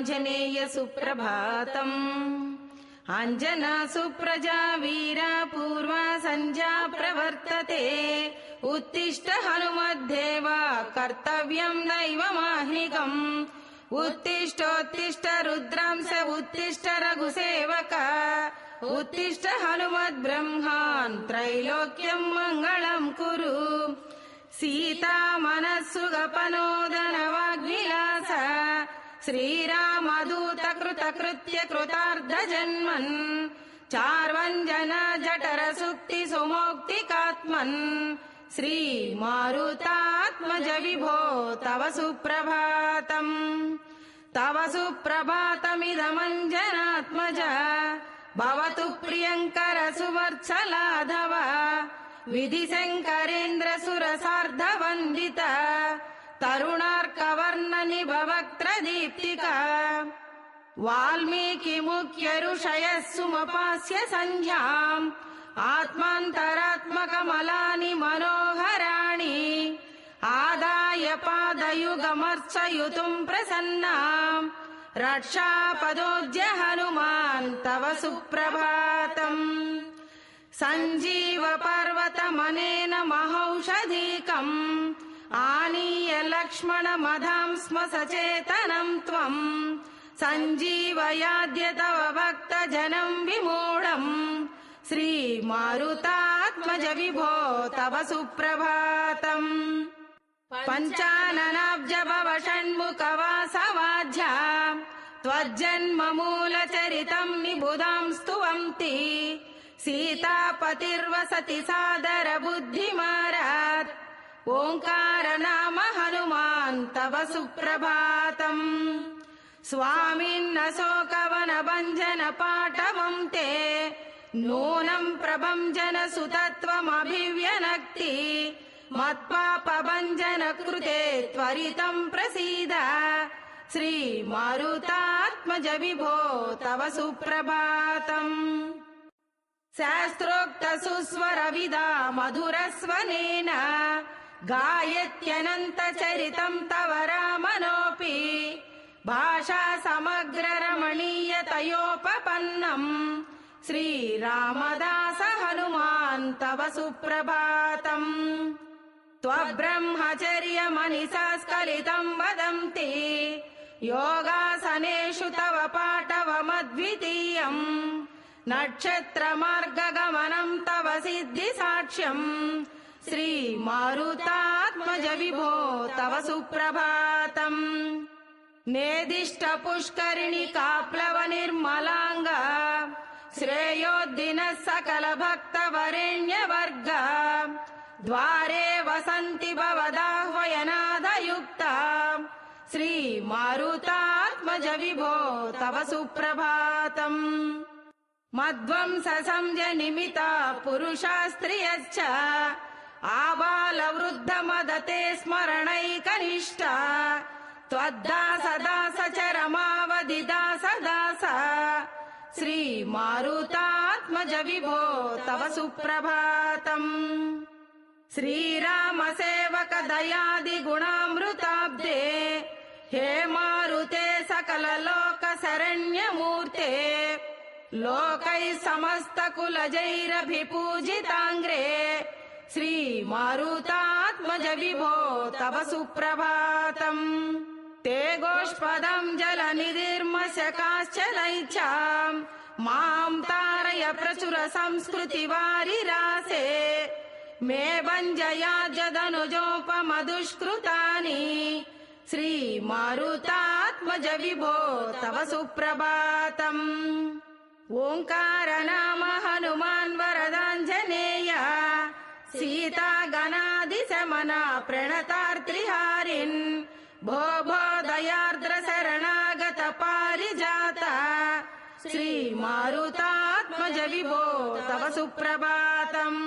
वरदाञ्जनेय सुप्रभातम् अञ्जना सुप्रजा वीरा पूर्वा सञ्जा प्रवर्तते। उत्तिष्ठ हनुमद्देव कर्तव्यम् दैवमाह्निकम् उत्तिष्ठोत्तिष्ठ रुद्रांस उत्तिष्ठ रघुसेवक। उत्तिष्ठ हनुमद्ब्रह्मान् त्रैलोक्यम् मङ्गलम् कुरु। सीता मनःसुगपनोदन वाग्विलास श्रीरामदूत कृत कृत्य कृतार्ध जन्मन् चार्वञ्जन जठर सुक्ति सुमोक्तिकात्मन् श्रीमारुतात्मज विभो तव सुप्रभातम्। तव सुप्रभातमिदमञ्जनात्मज। भवतु प्रियङ्कर सुवर्त्सलाधव विधि शङ्करेन्द्र सुरसार्ध वन्दित तरुणार्कवर्ण निभवक्त्र दीप्तिका वाल्मीकि मुख्य ऋषयः सुमपास्य सन्ध्याम् आत्मान्तरात्मकमलानि मनोहराणि। आदाय पादयुगमर्चयुतुम् प्रसन्नाम्। रक्षापदोज्य हनुमान् तव सुप्रभातम्। सञ्जीव पर्वतमनेन महौषधीकम् आनीय लक्ष्मण मधाम् स्म सचेतनम् त्वम् सञ्जीवयाद्य तव भक्तजनम् विमूढम् श्रीमारुतात्मज विभो तव सुप्रभातम्। पञ्चाननाब्ज भव षण्मुखवासवाज्या त्वज्जन्म मूलचरितम् निबुधाम् स्तुवन्ति। सीतापतिर्वसति सादर बुद्धिमारात् ओङ्कार नाम हनुमान् तव सुप्रभातम् स्वामिन्न शोकवन भञ्जन पाटवम् ते नूनम् प्रभञ्जन सुतत्वमभिव्यनक्ति मत्पापभञ्जन कृते त्वरितम् प्रसीद। श्रीमारुतात्मज विभो तव सुप्रभातम्। शास्त्रोक्त सुस्वर विदा मधुरस्वनेन गायत्यनन्त चरितम् तव रामनोऽपि भाषा समग्र रमणीयतयोपपन्नम् श्रीरामदास हनुमान् तव सुप्रभातम्। त्वब्रह्मचर्यमनिसा स्खलितम् वदन्ति योगासनेषु तव पाटवमद्वितीयम् नक्षत्रमार्गगमनम् तव सिद्धिसाक्ष्यम् श्रीमारुतात्मज विभो तव सुप्रभातम्। नेदिष्ट पुष्करिणि काप्लव निर्मलाङ्ग श्रेयोद्दिनः सकल भक्तवरेण्यवर्ग द्वारे वसन्ति भवदाह्वयनादयुक्ता। श्रीमारुतात्मज विभो तव सुप्रभातम्। मध्वंस संजनिमिता पुरुषास्त्रियश्च आबालवृद्ध मदते स्मरणैकनिष्ठा। त्वद्दास दास च रमावधि दास दास श्रीमारुतात्मज विभो तव सुप्रभातम्। श्रीराम सेवक दयादि गुणामृताब्दे हे मारुते सकल लोक शरण्यमूर्ते लोकैः समस्त कुलजैरभिपूजिताङ्ग्रे श्रीमारुतात्मज विभो तव सुप्रभातम्। ते गोष्पदम् जलनिधिर्मशकाश्चलैच्छाम् माम् तारय प्रचुर संस्कृति वारिरासे मे भञ्जयाजदनुजोपमदुष्कृतानि श्रीमारुतात्मज विभो तव सुप्रभातम्। ओङ्कार नाम हनुमान् वरदाञ्जनेय सीता गणादिशमना प्रणतार्त्रिहारिन् भो भो दयार्द्र शरणागत पारिजात श्रीमारुतात्मज विभो तव सुप्रभातम्।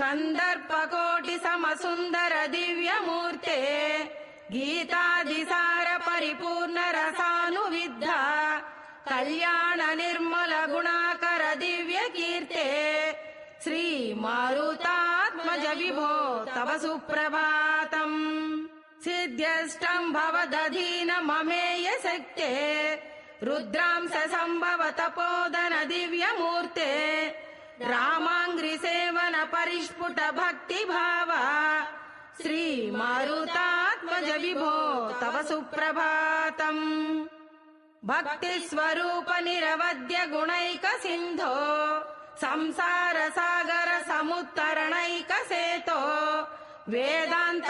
कन्दर्पकोटि समसुन्दर दिव्यमूर्ते गीतादिसार परिपूर्ण रसानुविद्धा कल्याण निर्मल कीर्ते श्रीमारुतात्मज विभो तव सुप्रभातम्। सिद्ध्यष्टम् भवदधीनममेय शक्ते रुद्रांस सम्भव तपोदन दिव्यमूर्ते रामाङ्घ्रि सेवन परिस्फुट भक्तिभाव श्रीमारुतात्मज विभो तव सुप्रभातम्। भक्तिस्वरूप निरवद्य गुणैक सिन्धो संसार सागर समुत्तरणैक सेतो वेदान्त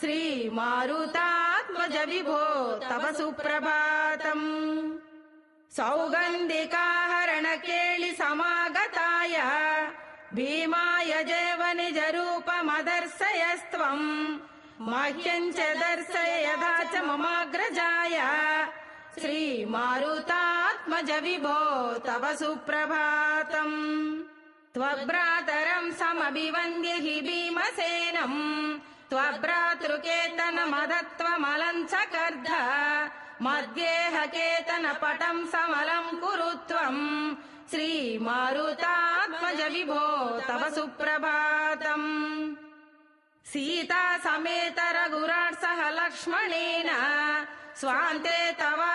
श्रीमारुतात्मज विभो तव सुप्रभातम् सौगन्धिकाहरण केळि समागताय भीमाय जैव निज रूपमदर्शयस्त्वम् मह्यम् च दर्शय यथा च ममाग्रजाय श्रीमारुतात्मज विभो तव सुप्रभातम्। त्वभ्रातरम् समभिवन्द्य हि भीमसेनम् त्वभ्रातृकेतनमदत्वमलम् च कर्ध मध्येह केतन पटम् समलम् कुरु त्वम् श्रीमारुतात्मज विभो तव सुप्रभातम्। सीता समेत रघुराट् सह लक्ष्मणेन स्वान्ते हि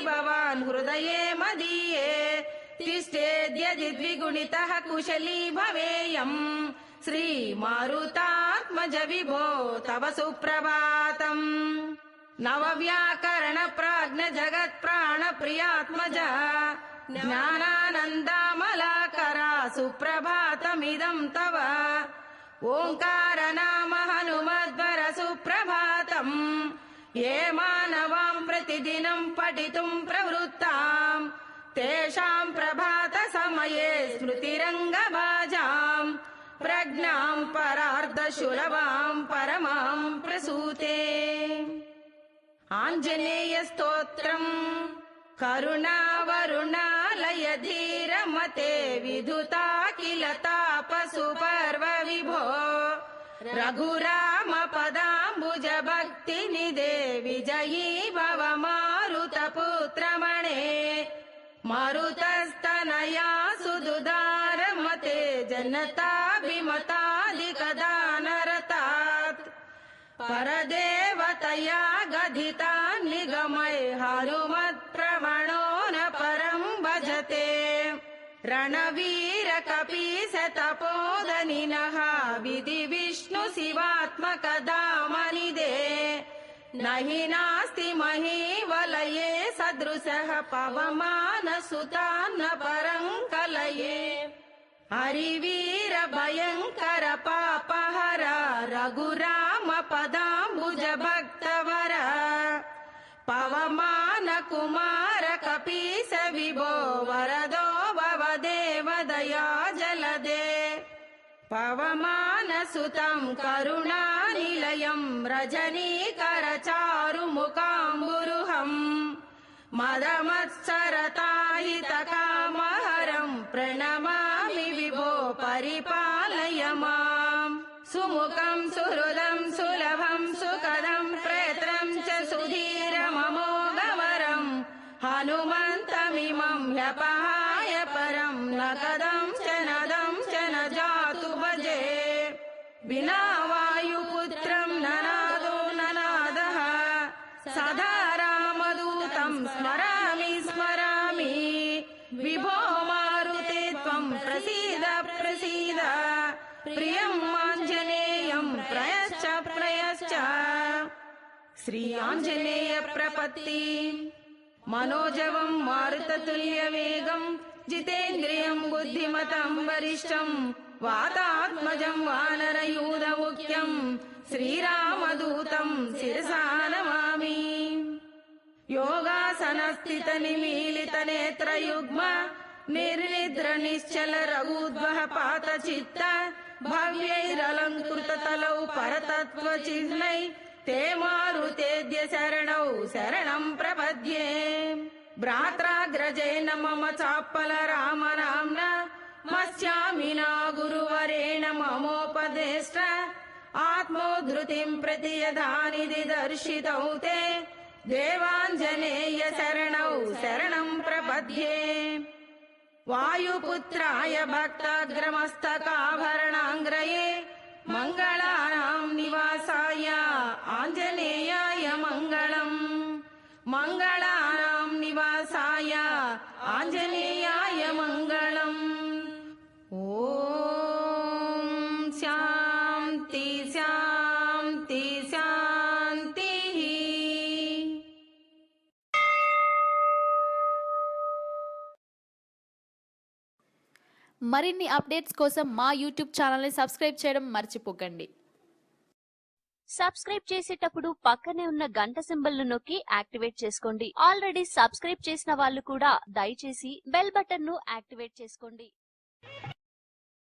भवान् हृदये मदीये तिष्ठेद्यदि द्विगुणितः कुशली भवेयम्। श्रीमारुतात्मज विभो तव सुप्रभातम्। नवव्याकरण प्राज्ञ जगत् प्राण प्रियात्मज ज्ञानानन्दामलाकरा सुप्रभातमिदम् तव। ओङ्कार नाम हनुमद्वर सुप्रभातम् ये मानवाम् प्रतिदिनम् पठितुम् प्रवृत्ताम् तेषाम् प्रभात समये स्मृतिरङ्गभाजाम् प्रज्ञाम् परार्धशुलभाम् परमाम् प्रसूते। आञ्जनेयस्तोत्रम् करुणावरुणालय धीरमते विधुता किल तापसुपर्व विभो रघुराम पदाम्बुज भक्तिनिदे विजयी भव मारुतपुत्रमणे। मरुतस्तनया सुदुदारमते जनताभिमतादिकदानरतात्। परदेवतया गदिता निगमय हनुमत्प्रवणो न परम् भजते रणवीर कपीस तपोदनिनः विधि विष्णु शिवात्मकदामनिदे न हि नास्ति महीवलये सदृशः पवमान सुतान्न परम् कलये हरिवीर भयङ्कर पापहर रघुराम पदाम्बुज भक्तवर पवमान कुमार कपीस विभो वरदो करुणानिलयम् रजनीकर चारुमुकाम्बुरुहम् मदमत्सरताहितकामहरम् प्रणमामि विभो परिपालय माम्। सुमुखम् सुहृदम् सुलभम् सुखदम् प्रेत्रम् च सुधीरममोघवरम् हनुमन्तमिमम् ह्यपहाय परम् न कदम् विना वायुपुत्रम् ननादो ननादः। सदा रामदूतम् स्मरामि स्मरामि। विभो मारुते त्वम् प्रसीद प्रसीद। प्रियम् आञ्जनेयम् प्रयश्च प्रयश्च श्री आञ्जनेय प्रपत्ति। मनोजवम् मारुततुल्यवेगम् जितेन्द्रियम् बुद्धिमतम् वरिष्ठम् वातात्मजम् वानरयूधमुख्यम् श्रीरामदूतम् शिरसा नमामि। योगासनस्थित निमीलित नेत्रयुग्म निर्निद्र निश्चल रघुद्वः पात चित्त भव्यैरलङ्कृत तलौ परतत्त्वचिह्नै ते मारुतेद्य शरणौ शरणम् प्रपद्ये। भ्रात्राग्रजेन मम चाप्पल राम नाम्ना गुरुवरेण ममोपदेष्ट। आत्मो धृतिं प्रति यदा दर्शितौ ते। देवाञ्जनेय शरणौ शरणम् प्रपद्ये। वायुपुत्राय भक्ताग्रमस्तकाभरणाङ्ग्रये। मङ्गलानाम् निवासाय आञ्जनेयाय मङ्गलम्। मङ्गल మరిన్ని అప్డేట్స్ కోసం మా యూట్యూబ్ ఛానల్ని సబ్స్క్రైబ్ చేయడం మర్చిపోకండి. సబ్స్క్రైబ్ చేసేటప్పుడు పక్కనే ఉన్న గంట సింబల్ను నొక్కి యాక్టివేట్ చేసుకోండి. ఆల్రెడీ సబ్స్క్రైబ్ చేసిన వాళ్ళు కూడా దయచేసి బెల్ బటన్ను యాక్టివేట్ చేసుకోండి.